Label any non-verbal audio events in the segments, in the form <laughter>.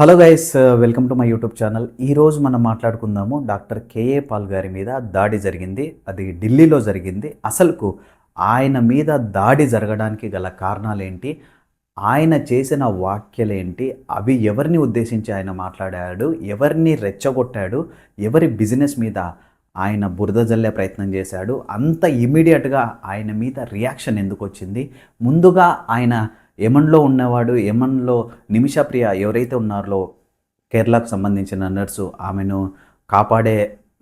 Hello guys welcome to my YouTube channel ఈరోజు మనం మాట్లాడుకుందాము డాక్టర్ కేఏ పాల్ గారి మీద దాడి జరిగింది. అది ఢిల్లీలో జరిగింది. అసలుకు ఆయన మీద దాడి జరగడానికి గల కారణాలు ఏంటి ఆయన చేసిన వాక్యలేంటి అవి ఎవరిని ఉద్దేశించి ఆయన మాట్లాడాడు? ఎవరిని రెచ్చగొట్టాడు? ఎవరి బిజినెస్ మీద ఆయన బురద జల్లే ప్రయత్నం చేశాడు? అంత ఇమీడియట్గా ఆయన మీద రియాక్షన్ ఎందుకు వచ్చింది? ముందుగా ఆయన యమన్లో ఉన్నవాడు యమన్లో నిమిషప్రియ ఎవరైతే ఉన్నారో కేరళకు సంబంధించిన నర్సు ఆమెను కాపాడే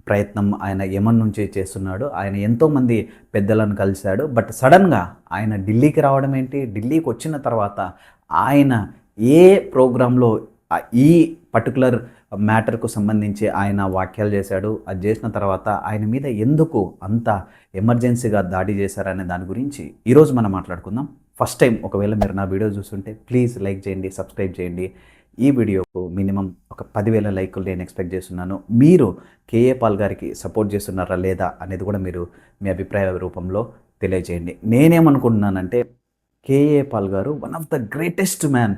ప్రయత్నం ఆయన యమన్ నుంచి చేస్తున్నాడు. ఆయన ఎంతోమంది పెద్దలను కలిశాడు. బట్ సడన్గా ఆయన ఢిల్లీకి రావడం ఏంటి? ఢిల్లీకి వచ్చిన తర్వాత ఆయన ఏ ప్రోగ్రాంలో ఈ పర్టికులర్ మ్యాటర్కు సంబంధించి ఆయన వ్యాఖ్యలు చేశాడు అది చేసిన తర్వాత ఆయన మీద ఎందుకు అంత ఎమర్జెన్సీగా దాడి చేశారనే దాని గురించి ఈరోజు మనం మాట్లాడుకుందాం. ఫస్ట్ టైం ఒకవేళ మీరు నా వీడియో చూస్తుంటే ప్లీజ్ లైక్ చేయండి సబ్స్క్రైబ్ చేయండి. ఈ వీడియోకు మినిమం ఒక పదివేల లైకులు నేను ఎక్స్పెక్ట్ చేస్తున్నాను. మీరు కేఏ పాల్ గారికి సపోర్ట్ చేస్తున్నారా లేదా అనేది కూడా మీరు మీ అభిప్రాయ రూపంలో తెలియజేయండి. నేనేమనుకుంటున్నానంటే కేఏ పాల్ గారు one of the greatest man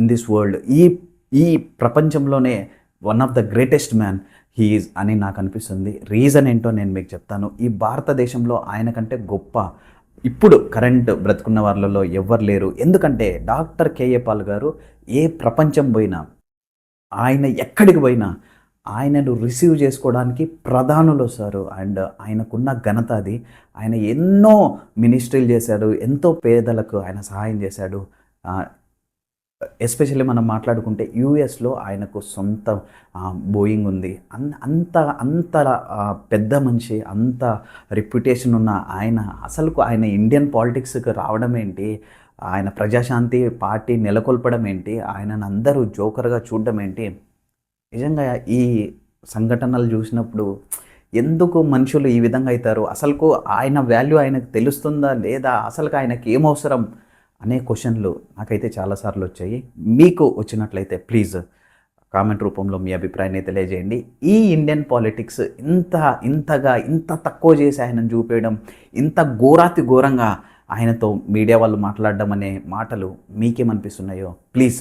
in this world ఈ ఈ ప్రపంచంలోనే one of the greatest man he is అని నాకు అనిపిస్తుంది. రీజన్ ఏంటో నేను మీకు చెప్తాను. ఈ భారతదేశంలో ఆయన కంటే గొప్ప ఇప్పుడు కరెంట్ బ్రతుకున్న వాళ్ళలో ఎవ్వరు లేరు. ఎందుకంటే డాక్టర్ కేఏ పాల్ గారు ఏ ప్రపంచం పోయినా ఆయన ఎక్కడికి పోయినా ఆయనను రిసీవ్ చేసుకోవడానికి ప్రధానులు వస్తారు అండ్ ఆయనకున్న ఘనత అది. ఆయన ఎన్నో మినిస్ట్రీలు చేశాడు ఎంతో పేదలకు ఆయన సహాయం చేశాడు. ఎస్పెషల్లీ మనం మాట్లాడుకుంటే యూఎస్లో ఆయనకు సొంత బోయింగ్ ఉంది. అన్ అంత అంత పెద్ద మనిషి అంత రెప్యుటేషన్ ఉన్న ఆయన అసలుకు ఆయన ఇండియన్ పాలిటిక్స్కి రావడం ఏంటి? ఆయన ప్రజాశాంతి పార్టీ నెలకొల్పడం ఏంటి? ఆయనను అందరూ జోకర్గా చూడడం ఏంటి? నిజంగా ఈ సంఘటనలు చూసినప్పుడు ఎందుకు మనుషులు ఈ విధంగా అవుతారు? అసలుకు ఆయన వాల్యూ ఆయనకు తెలుస్తుందా లేదా? అసలుకు ఆయనకి ఏం అవసరం అనే క్వశ్చన్లు నాకైతే చాలాసార్లు వచ్చాయి. మీకు వచ్చినట్లయితే ప్లీజ్ కామెంట్ రూపంలో మీ అభిప్రాయాన్ని తెలియజేయండి. ఈ ఇండియన్ పాలిటిక్స్ ఇంత ఇంతగా ఇంత తక్కువ చేసి ఆయనను చూపేయడం ఇంత ఘోరాతి ఘోరంగా ఆయనతో మీడియా వాళ్ళు మాట్లాడడం అనే మాటలు మీకేమనిపిస్తున్నాయో ప్లీజ్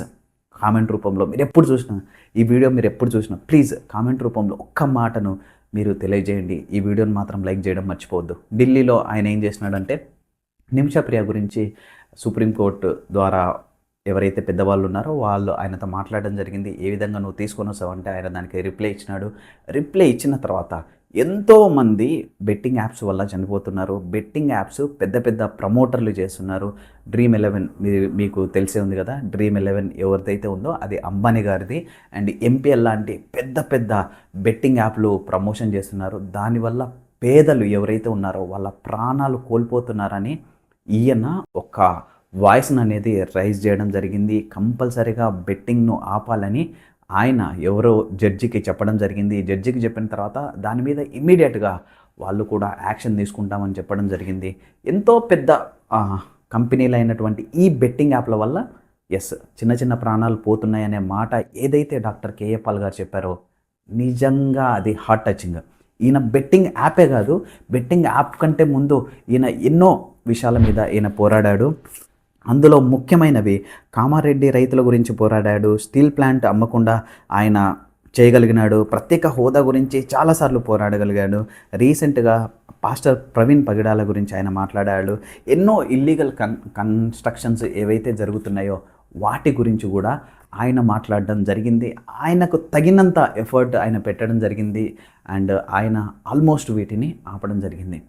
కామెంట్ రూపంలో మీరు ఎప్పుడు చూసినా ఈ వీడియో మీరు ఎప్పుడు చూసినా ప్లీజ్ కామెంట్ రూపంలో ఒక్క మాటను మీరు తెలియజేయండి. ఈ వీడియోని మాత్రం లైక్ చేయడం మర్చిపోవద్దు. ఢిల్లీలో ఆయన ఏం చేసినాడంటే నిమిషప్రియ గురించి సుప్రీంకోర్టు ద్వారా ఎవరైతే పెద్దవాళ్ళు ఉన్నారో వాళ్ళు ఆయనతో మాట్లాడడం జరిగింది. ఏ విధంగా నువ్వు తీసుకొని వస్తావంటే ఆయన దానికి రిప్లై ఇచ్చినాడు. రిప్లై ఇచ్చిన తర్వాత ఎంతోమంది బెట్టింగ్ యాప్స్ వల్ల చనిపోతున్నారు. బెట్టింగ్ యాప్స్ పెద్ద పెద్ద ప్రమోటర్లు చేస్తున్నారు. డ్రీమ్ ఎలెవెన్ మీకు తెలిసే ఉంది కదా? డ్రీమ్ ఎలెవెన్ ఎవరిదైతే ఉందో అది అంబానీ గారిది. అండ్ ఎంపీఎల్ లాంటి పెద్ద పెద్ద బెట్టింగ్ యాప్లు ప్రమోషన్ చేస్తున్నారు. దానివల్ల పేదలు ఎవరైతే ఉన్నారో వాళ్ళ ప్రాణాలు కోల్పోతున్నారని ఈయన ఒక వాయిస్ని అనేది రైజ్ చేయడం జరిగింది. కంపల్సరీగా బెట్టింగ్ను ఆపాలని ఆయన ఎవరో జడ్జికి చెప్పడం జరిగింది. జడ్జికి చెప్పిన తర్వాత దాని మీద ఇమ్మీడియట్గా వాళ్ళు కూడా యాక్షన్ తీసుకుంటామని చెప్పడం జరిగింది. ఎంతో పెద్ద కంపెనీలు అయినటువంటి ఈ బెట్టింగ్ యాప్ల వల్ల ఎస్ చిన్న చిన్న ప్రాణాలు పోతున్నాయనే మాట ఏదైతే డాక్టర్ కేఏ పాల్ గారు చెప్పారో నిజంగా అది హార్ట్ టచింగ్. ఈయన బెట్టింగ్ యాపే కాదు. బెట్టింగ్ యాప్ కంటే ముందు ఈయన ఎన్నో విషయాల మీద ఈయన పోరాడాడు. అందులో ముఖ్యమైనవి కామారెడ్డి రైతుల గురించి పోరాడాడు. స్టీల్ ప్లాంట్ అమ్మకుండా ఆయన చేయగలిగినాడు. ప్రత్యేక హోదా గురించి చాలాసార్లు పోరాడగలిగాడు. రీసెంట్గా పాస్టర్ ప్రవీణ్ పగిడాల గురించి ఆయన మాట్లాడాడు. ఎన్నో ఇల్లీగల్ కన్ కన్స్ట్రక్షన్స్ ఏవైతే జరుగుతున్నాయో వాటి గురించి కూడా ఆయన మాట్లాడడం జరిగింది. ఆయనకు తగినంత ఎఫర్ట్ ఆయన పెట్టడం జరిగింది. అండ్ ఆయన ఆల్మోస్ట్ వీటిని ఆపడం జరిగింది.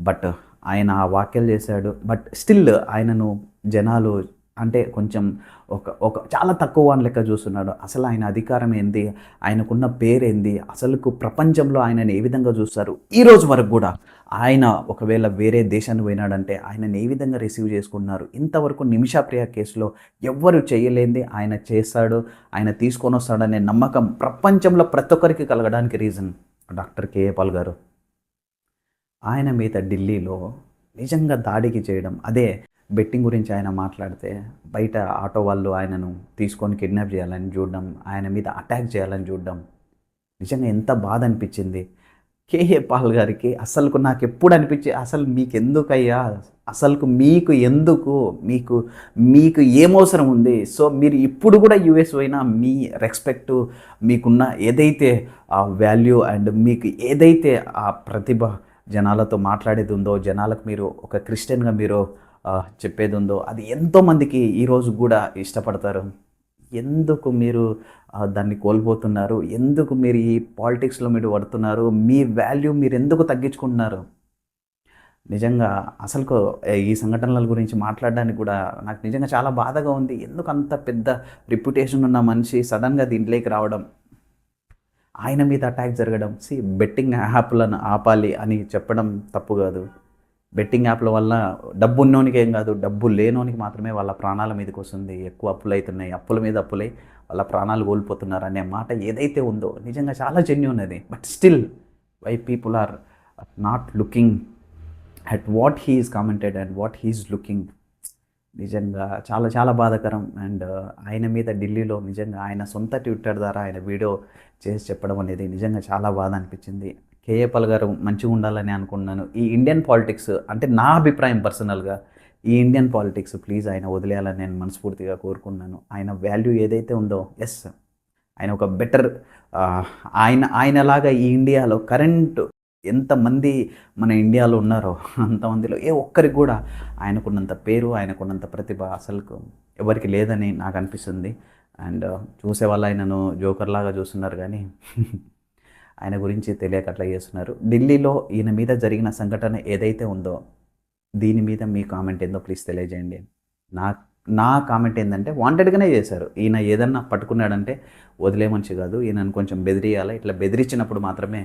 బట్ ఆయన ఆ వాక్యాలు చేశాడు. బట్ స్టిల్ ఆయనను జనాలు అంటే కొంచెం ఒక ఒక చాలా తక్కువ అని లెక్క చూస్తున్నాడు. అసలు ఆయన అధికారం ఏంది? ఆయనకున్న పేరేంది? అసలుకు ప్రపంచంలో ఆయనను ఏ విధంగా చూస్తారు? ఈ రోజు వరకు కూడా ఆయన ఒకవేళ వేరే దేశానికి పోయినాడంటే ఆయనను ఏ విధంగా రిసీవ్ చేసుకున్నారు ఇంతవరకు నిమిషాప్రియ కేసులో ఎవ్వరు చేయలేంది. ఆయన చేస్తాడు ఆయన తీసుకొని వస్తాడనే నమ్మకం ప్రపంచంలో ప్రతి ఒక్కరికి కలగడానికి రీజన్ డాక్టర్ కేఏ పాల్ గారు. ఆయన మీద ఢిల్లీలో నిజంగా దాడికి చేయడం. అదే బెట్టింగ్ గురించి ఆయన మాట్లాడితే బయట ఆటో వాళ్ళు ఆయనను తీసుకొని కిడ్నాప్ చేయాలని చూడడం ఆయన మీద అటాక్ చేయాలని చూడడం నిజంగా ఎంత బాధ అనిపించింది. కేఏ పాల్ గారికి అసలుకు నాకు ఎప్పుడు అనిపించి అసలు మీకు ఎందుకయ్యా అసలుకు మీకు ఎందుకు? మీకు మీకు ఏమవసరం ఉంది? సో మీరు ఇప్పుడు కూడా యుఎస్ పోయినా మీ రెస్పెక్ట్ మీకున్న ఏదైతే ఆ వాల్యూ అండ్ మీకు ఏదైతే ఆ ప్రతిభ జనాలతో మాట్లాడేది ఉందో జనాలకు మీరు ఒక క్రిస్టియన్గా మీరు చెప్పేది ఉందో అది ఎంతోమందికి ఈరోజు కూడా ఇష్టపడతారు. ఎందుకు మీరు దాన్ని కోల్పోతున్నారు? ఎందుకు మీరు ఈ పాలిటిక్స్లో మీరు పడుతున్నారు? మీ వాల్యూ మీరు ఎందుకు తగ్గించుకుంటున్నారు? నిజంగా అసలు ఈ సంఘటనల గురించి మాట్లాడడానికి కూడా నాకు నిజంగా చాలా బాధగా ఉంది. ఎందుకు అంత పెద్ద రిప్యుటేషన్ ఉన్న మనిషి సడన్గా దీంట్లోకి రావడం? ఆయన మీద అటాక్ జరగడం? సి బెట్టింగ్ యాప్లను ఆపాలి అని చెప్పడం తప్పు కాదు. బెట్టింగ్ యాప్ల వల్ల డబ్బు ఉన్నోనికి ఏం కాదు డబ్బు లేనోనికి మాత్రమే వాళ్ళ ప్రాణాల మీదకి వస్తుంది. ఎక్కువ అప్పులు అవుతున్నాయి అప్పుల మీద అప్పులై వాళ్ళ ప్రాణాలు కోల్పోతున్నారు అనే మాట ఏదైతే ఉందో నిజంగా చాలా జెన్యున్ అది. But still why people are not looking at what he is commented and what he is looking నిజంగా చాలా చాలా బాధాకరం. అండ్ uh, ఆయన మీద ఢిల్లీలో నిజంగా ఆయన సొంత ట్విట్టర్ ద్వారా ఆయన వీడియో చేసి చెప్పడం అనేది నిజంగా చాలా బాధ అనిపించింది. కేఏ పాల్ గారు మంచిగా ఉండాలని అనుకున్నాను ఈ ఇండియన్ పాలిటిక్స్ అంటే నా అభిప్రాయం పర్సనల్గా ఈ ఇండియన్ పాలిటిక్స్ ప్లీజ్ ఆయన వదిలేయాలని నేను మనస్ఫూర్తిగా కోరుకున్నాను ఆయన వాల్యూ ఏదైతే ఉందో ఎస్ ఆయన ఒక బెటర్ ఆయన ఆయనలాగా ఈ ఇండియాలో కరెంట్ ఎంతమంది మన ఇండియాలో ఉన్నారో అంతమందిలో ఏ ఒక్కరికి కూడా ఆయనకున్నంత పేరు ఆయనకున్నంత ప్రతిభ అసలు ఎవరికి లేదని నాకు అనిపిస్తుంది. అండ్ చూసే వాళ్ళు ఆయనను జోకర్లాగా చూస్తున్నారు కానీ <laughs> ఆయన గురించి తెలియక అట్లా చేస్తున్నారు. ఢిల్లీలో ఈయన మీద జరిగిన సంఘటన ఏదైతే ఉందో దీని మీద మీ కామెంట్ ఏందో ప్లీజ్ తెలియజేయండి. నా నా కామెంట్ ఏంటంటే వాంటెడ్గానే చేశారు. ఈయన ఏదన్నా పట్టుకున్నాడంటే వదిలే మంచి కాదు ఈయనను కొంచెం బెదిరియాలి? ఇట్లా బెదిరించినప్పుడు మాత్రమే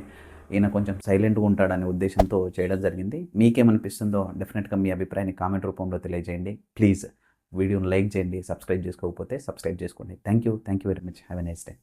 ఈయన కొంచెం సైలెంట్గా ఉంటాడనే ఉద్దేశంతో చేయడం జరిగింది. మీకేమనిపిస్తుందో డెఫినెట్గా మీ అభిప్రాయాన్ని కామెంట్ రూపంలో తెలియజేయండి. ప్లీజ్ వీడియోని లైక్ చేయండి సబ్స్క్రైబ్ చేసుకోకపోతే సబ్స్క్రైబ్ చేసుకోండి. Thank you thank you very much have a nice day